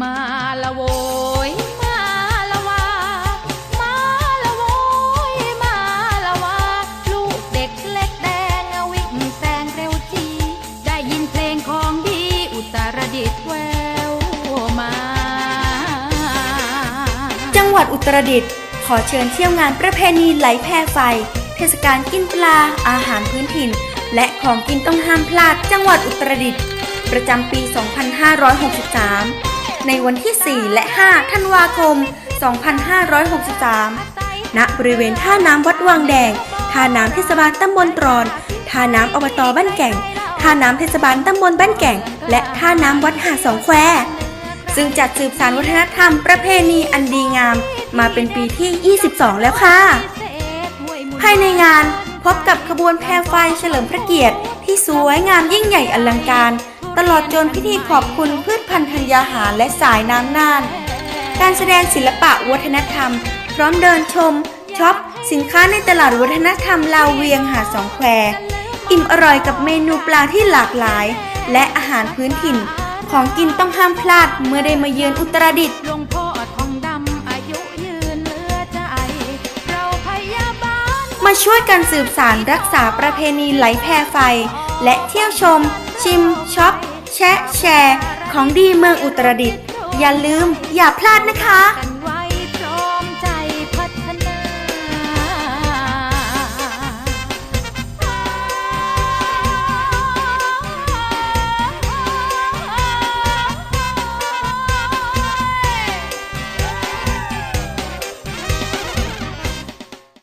มาละโวยมาละวามาละโวยมาละวาลูกเด็กเล็กแดงวิ่งแซงเร็วจี ได้ยินเพลงของดีอุตรดิตถแววมา จังหวัดอุตรดิตถ์ขอเชิญเที่ยวงานประเพณีไหลแพไฟ เทศกาลกินปลา อาหารพื้นถิ่น และของกินต้องห้ามพลาดจังหวัดอุตรดิตถ์ประจำปี 2563 ในวันที่ 4 และ 5 ธันวาคม 2563 ณ บริเวณท่าน้ำวัดวังแดง ท่าน้ำเทศบาลตำบลตรอน ท่าน้ำอบตบ้านแก่ง ท่าน้ำเทศบาลตำบลบ้านแก่ง และท่าน้ำวัดหาดสองแควซึ่งจัดสืบสานวัฒนธรรมประเพณีอันดีงาม มาเป็นปีที่ 22 แล้วค่ะ ภายในงาน พบกับขบวนแพรไฟเฉลิมพระเกียรติ ที่สวยงามยิ่งใหญ่อลังการ ตลอดจนพิธีขอบคุณพืชพันธุ์ธัญญาหารและสายน้ำน่าน การแสดงศิลปะวัฒนธรรม พร้อมเดินชมช็อป สินค้าในตลาดวัฒนธรรมลาวเวียงหาสองแควอิ่มอร่อยกับเมนูปลาที่หลากหลาย และอาหารพื้นถิ่น ของกินต้องห้ามพลาดเมื่อได้มาเยือนอุตรดิตถ์ มาช่วยกันสืบสารรักษาประเพณีไหลแพไฟ และเที่ยวชม ชิมช็อปแชะแชร์ ของดีเมืองอุตรดิตถ์อย่าลืมอย่าพลาดนะคะ